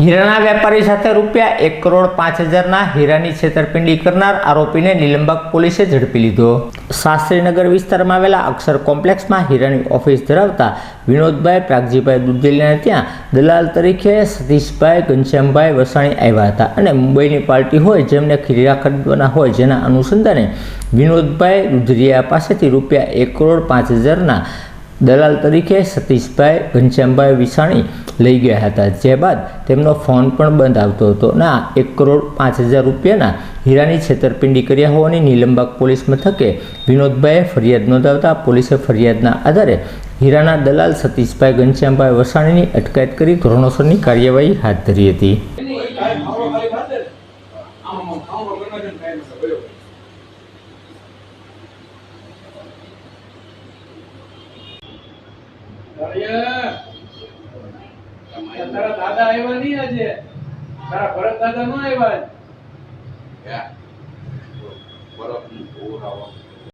હીરાના વેપારી સાથે રૂપિયા એક કરોડ પાંચ હજારના હીરાની છેતરપિંડી કરનાર આરોપીને નીલંબાગ પોલીસે ઝડપી લીધો. શાસ્ત્રીનગર વિસ્તારમાં આવેલા અક્ષર કોમ્પ્લેક્સમાં હીરાની ઓફિસ ધરાવતા વિનોદભાઈ, પ્રાગજીભાઈ દુધેલીને ત્યાં દલાલ તરીકે સતીશભાઈ, ઘનશ્યામભાઈ વસાણી આવ્યા હતા અને મુંબઈની પાર્ટી હોય જેમને હીરા ખરીદવાના હોય જેના અનુસંધાને વિનોદભાઈ દુધરિયા પાસેથી રૂપિયા એક કરોડ પાંચ હજારના દલાલ તરીકે સતીશભાઈ ઘનશ્યામભાઈ વિસાણી લઈ ગયા હતા. જે બાદ તેમનો ફોન પણ બંધ આવતો હતો ના એક કરોડ પાંચ હજાર રૂપિયાના હીરાની છેતરપિંડી કર્યા હોવાની નીલમબાગ પોલીસ મથકે વિનોદભાઈએ ફરિયાદ નોંધાવતા પોલીસે ફરિયાદના આધારે હીરાના દલાલ સતીશભાઈ ઘનશ્યામભાઈ વસાણીની અટકાયત કરી ધોરણોસરની કાર્યવાહી હાથ ધરી હતી. તારા દાદા આવ્યા નહીં આજે? તારા ભરત દાદા નો આવ્યા બરફનું પૂર આવો.